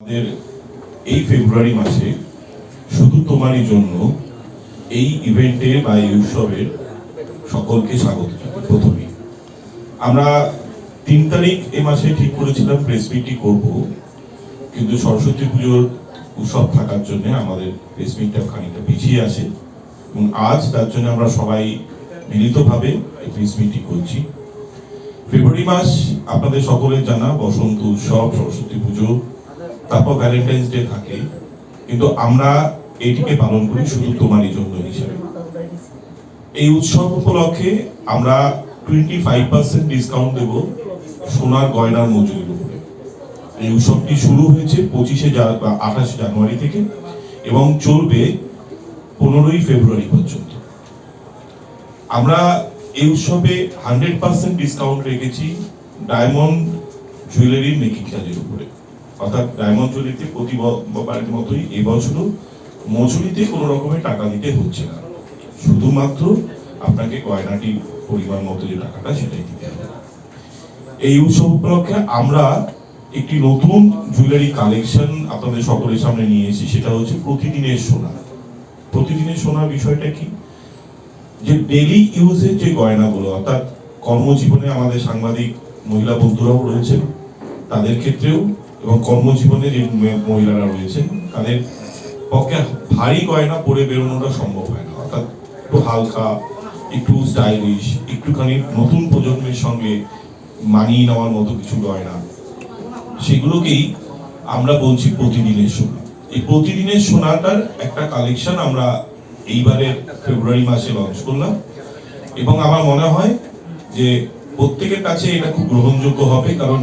আমাদের এই ফেব্রুয়ারি মাসে শুধু তোমারই জন্য এই ইভেন্টে বা এই উৎসবের সকলকে স্বাগত জানাই প্রথমেই আমরা তিন তারিখ এ মাসে ঠিক করেছিলাম প্রেস মিটটি করব, কিন্তু সরস্বতী পুজোর উৎসব থাকার জন্য আমাদের প্রেস মিটটা খানিকটা পিছিয়ে আসে এবং আজ তার জন্য আমরা সবাই মিলিতভাবে এই প্রেস মিটটি করছি। ফেব্রুয়ারি মাস আপনাদের সকলের জানা বসন্ত উৎসব, সরস্বতী পুজো তারপর ভ্যালেন্টাইন্স ডে থাকে, কিন্তু আমরা এটিকে পালন করি শুধু তোমারই জন্য হিসেবে। এই উৎসব উপলক্ষে আমরা টোয়েন্টি ফাইভ পার্সেন্ট ডিসকাউন্ট দেব সোনার গয়নার মজুরির উপরে। এই উৎসবটি শুরু হয়েছে পঁচিশে আঠাশে জানুয়ারি থেকে এবং চলবে পনেরোই ফেব্রুয়ারি পর্যন্ত। আমরা এই উৎসবে হান্ড্রেড পার্সেন্ট ডিসকাউন্ট রেখেছি ডায়মন্ড জুয়েলারি মেকিং চার্জের উপরে। অর্থাৎ ডায়মন্ড জুয়েলারিতে প্রতিবারের মতোই এবছরও মজুরিতে কোনো রকমের টাকা দিতে হচ্ছে না। শুধুমাত্র আপনাকে গয়নাটির পরিমাণ মতো যে টাকাটা সেটাই দিতে হবে। এই উৎসব উপলক্ষে আমরা একটি নতুন জুয়েলারি কালেকশন আপনাদের সকলের সামনে নিয়ে এসেছি, সেটা হচ্ছে প্রতিদিনের সোনা। প্রতিদিনের সোনার বিষয়টা কি? যে ডেলি ইউজের যে গয়নাগুলো, অর্থাৎ কর্মজীবনে আমাদের সাংবাদিক, মহিলা বন্ধুরাও রয়েছেন, তাদের ক্ষেত্রেও এবং কর্মজীবনে যে মহিলারা রয়েছেন, তাদের পক্ষে ভারী গয়না পরে বেরোনোটা সম্ভব হয় না। অর্থাৎ একটু হালকা, একটু স্টাইলিশ একটুখানি নতুন প্রজন্মের সঙ্গে মানিয়ে নেওয়ার মতো কিছু গয়না। সেগুলোকেই আমরা বলছি প্রতিদিনের সোনা। এই প্রতিদিনের সোনাটার একটা কালেকশন আমরা এইবারের ফেব্রুয়ারি মাসে লঞ্চ করলাম এবং আমার মনে হয় যে প্রত্যেকের কাছে এটা খুব গ্রহণযোগ্য হবে, কারণ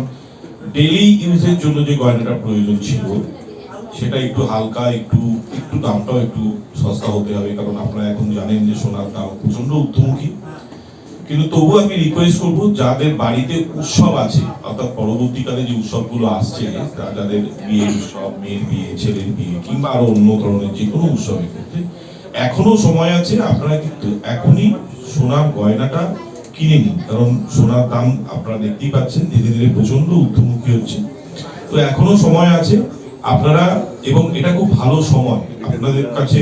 ডেইলি ইউজের জন্য যে গয়নাটা প্রয়োজন ছিল, সেটা একটু হালকা, একটু একটু দামটাও একটু সস্তা হতে হবে, কারণ আপনারা এখন জানেন যে সোনার দাম প্রচণ্ড ঊর্ধ্বমুখী। কিন্তু তবু আমি রিকোয়েস্ট করব, যাদের বাড়িতে উৎসব আছে, অর্থাৎ পরবর্তীকালে যে উৎসবগুলো আসছে যাদের বিয়ে উৎসব, মেয়ের বিয়ে, ছেলের বিয়ে, কিংবা আরও অন্য ধরনের যে কোনো উৎসবের ক্ষেত্রে, এখনও সময় আছে, আপনারা কিন্তু এখনই সোনার গয়নাটা কিনে নিন কারণ সোনার দাম আপনারা দেখতেই পাচ্ছেন, ধীরে ধীরে প্রচণ্ড ঊর্ধ্বমুখী হচ্ছে। তো এখনও সময় আছে, আপনারা, এবং এটা খুব ভালো সময়, আপনাদের কাছে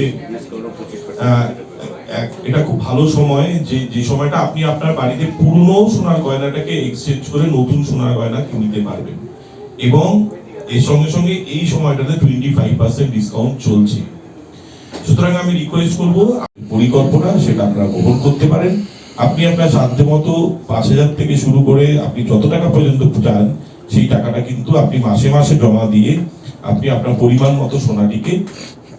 এটা খুব ভালো সময় যে যে সময়টা আপনি আপনার বাড়িতে পুরনো সোনার গয়নাটাকে এক্সচেঞ্জ করে নতুন সোনার গয়না কিনতে পারবেন। এবং এর সঙ্গে সঙ্গে এই সময়টাতে টোয়েন্টি ফাইভ পার্সেন্ট ডিসকাউন্ট চলছে। সুতরাং আমি রিকোয়েস্ট করব, পরিকল্পনা সেটা আপনারা গ্রহণ করতে পারেন। আপনি আপনার সাধ্য মতো পাঁচ হাজার থেকে শুরু করে আপনি যত টাকা পর্যন্ত চান সেই টাকাটা কিন্তু আপনি মাসে মাসে জমা দিয়ে আপনি আপনার পরিমাণ মতো সোনাটিকে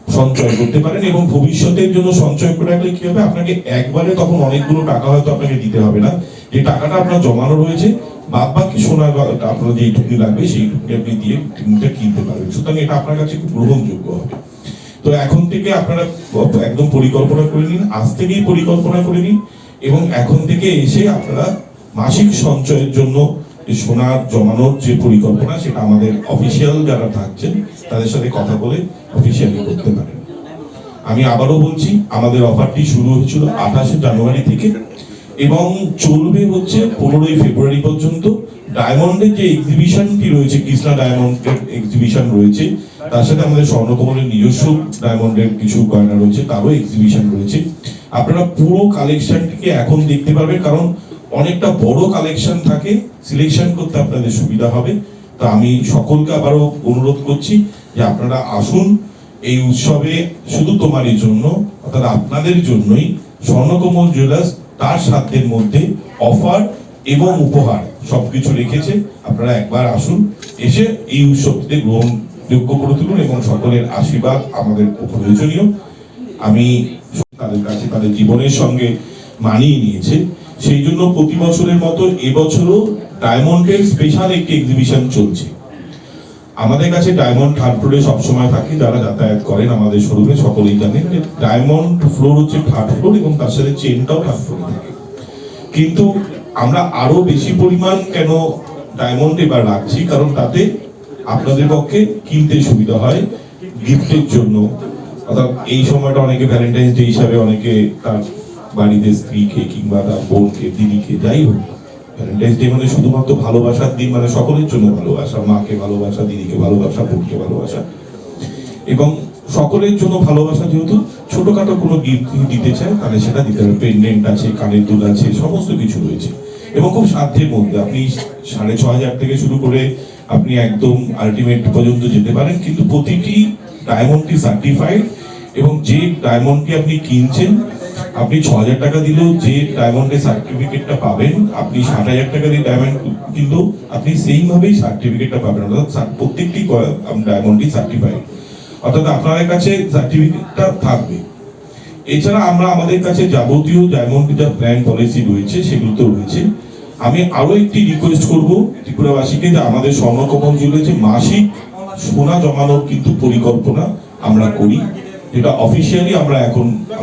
সঞ্চয় করতে পারেন এবং ভবিষ্যতের জন্য সঞ্চয় করে রাখলে কি হবে? আপনাকে একবারে তখন অনেকগুলো টাকা হয়তো আপনাকে দিতে হবে না। যে টাকাটা আপনার জমানো রয়েছে বাদ বাকি সোনার গ- আপনার যেইটুকুনি লাগবে, সেইটুকুনি আপনি দিয়ে জিনিসটা কিনতে পারবেন। সুতরাং এটা আপনার কাছে খুব গ্রহণযোগ্য হবে। তো এখন থেকে আপনারা একদম পরিকল্পনা করে নিন, আজ থেকেই পরিকল্পনা করে নিন। এবং এখন থেকে এসে আপনারা মাসিক সঞ্চয়ের জন্য যে সোনার জমানোর যে পরিকল্পনা, সেটা আমাদের অফিসিয়াল যারা থাকছেন, তাদের সাথে কথা বলে অফিসিয়ালি করতে পারেন। আমি আবারও বলছি, আমাদের অফারটি শুরু হয়েছিল আঠাশে জানুয়ারি থেকে, এবং চলবে হচ্ছে পনেরোই ফেব্রুয়ারি পর্যন্ত। ডায়মন্ডের যে এক্সিবিশনটি রয়েছে, কৃষ্ণা ডায়মন্ডের এক্সিবিশন রয়েছে, তার সাথে আমাদের স্বর্ণকমলের নিজস্ব ডায়মন্ডের কিছু গয়না রয়েছে, তারও এক্সিবিশন রয়েছে। আপনারা পুরো কালেকশনটিকে এখন দেখতে পারবেন, কারণ অনেকটা বড় কালেকশন থাকে সিলেকশন করতে আপনাদের সুবিধা হবে। তা আমি সকলকে আবারও অনুরোধ করছি যে আপনারা আসুন, এই উৎসবে শুধু তোমারই জন্য, অর্থাৎ আপনাদের জন্যই স্বর্ণকমল জুয়েলার্স তার সাধ্যের মধ্যে অফার এবং উপহার সবকিছু রেখেছে। আপনারা একবার আসুন, এসে এই উৎসবটিতে গ্রহণযোগ্য করে তুলুন এবং সকলের আশীর্বাদ আমাদের প্রয়োজনীয়। আমি তাদের কাছে, তাদের জীবনের সঙ্গে মানিয়ে নিয়েছে। সেই জন্য প্রতি বছরের মতো এবছরও ডায়মন্ডের স্পেশাল একটি এক্সিবিশন চলছে। আমাদের কাছে ডায়মন্ড থার্ড ফ্লোরে সবসময় থাকে, যারা যাতায়াত করেন আমাদের শোরুমে, সকলেই জানেন যে ডায়মন্ড ফ্লোর হচ্ছে থার্ড ফ্লোর এবং তার সাথে চেনটাও থার্ড ফ্লোরে থাকে। কিন্তু আমরা আরও বেশি পরিমাণ কেন ডায়মন্ড এবার রাখছি? কারণ তাতে আপনাদের পক্ষে কিনতে সুবিধা হয়, গিফটের জন্য। অর্থাৎ এই সময়টা অনেকে ভ্যালেন্টাইন্স ডে হিসাবে অনেকে তার বাড়িতে স্ত্রীকে কিংবা তার বোনকে, দিদিকে যাই হোক ভ্যালেন্টাইন্স ডে মানে শুধুমাত্র ভালোবাসার দিন মানে সকলের জন্য ভালোবাসা, মাকে ভালোবাসা, দিদিকে ভালোবাসা, বোনকে ভালোবাসা। এবং সকলের জন্য ভালোবাসা যেহেতু ছোটখাটো কোনো গিফট দিতে চায়, তাহলে সেটা দিতে হবে। পেন্ডেন্ট আছে, কানের দুল আছে, সমস্ত কিছু রয়েছে। এবং খুব সাধ্যের মধ্যে আপনি সাড়ে ছ হাজার থেকে শুরু করে আপনি একদম আলটিমেট পর্যন্ত যেতে পারেন, কিন্তু প্রতিটি ডায়মন্ডটি সার্টিফাইড এবং যে ডায়মন্ডটি আপনি কিনছেন, আপনি ছ হাজার টাকা দিলেও যে ডায়মন্ডের সার্টিফিকেটটা পাবেন, আপনি ষাট হাজার টাকা দিয়ে ডায়মন্ড কিনলেও আপনি সেইভাবেই সার্টিফিকেটটা পাবেন। অর্থাৎ প্রত্যেকটি ডায়মন্ডই সার্টিফাইড অর্থাৎ আপনাদের কাছে সার্টিফিকেটটা থাকবে। এছাড়া আমরা আমাদের কাছে যাবতীয় ডায়মন্ড যা প্ল্যান পলিসি রয়েছে, সেগুলো তো রয়েছে। আমি আরও একটি রিকোয়েস্ট করব ত্রিপুরাবাসীকে যে আমাদের স্বর্ণকমল জুয়েলে যে মাসিক সোনা জমানোর কিন্তু পরিকল্পনা আমরা করি। এটা অফিসিয়ালি আমরা এখন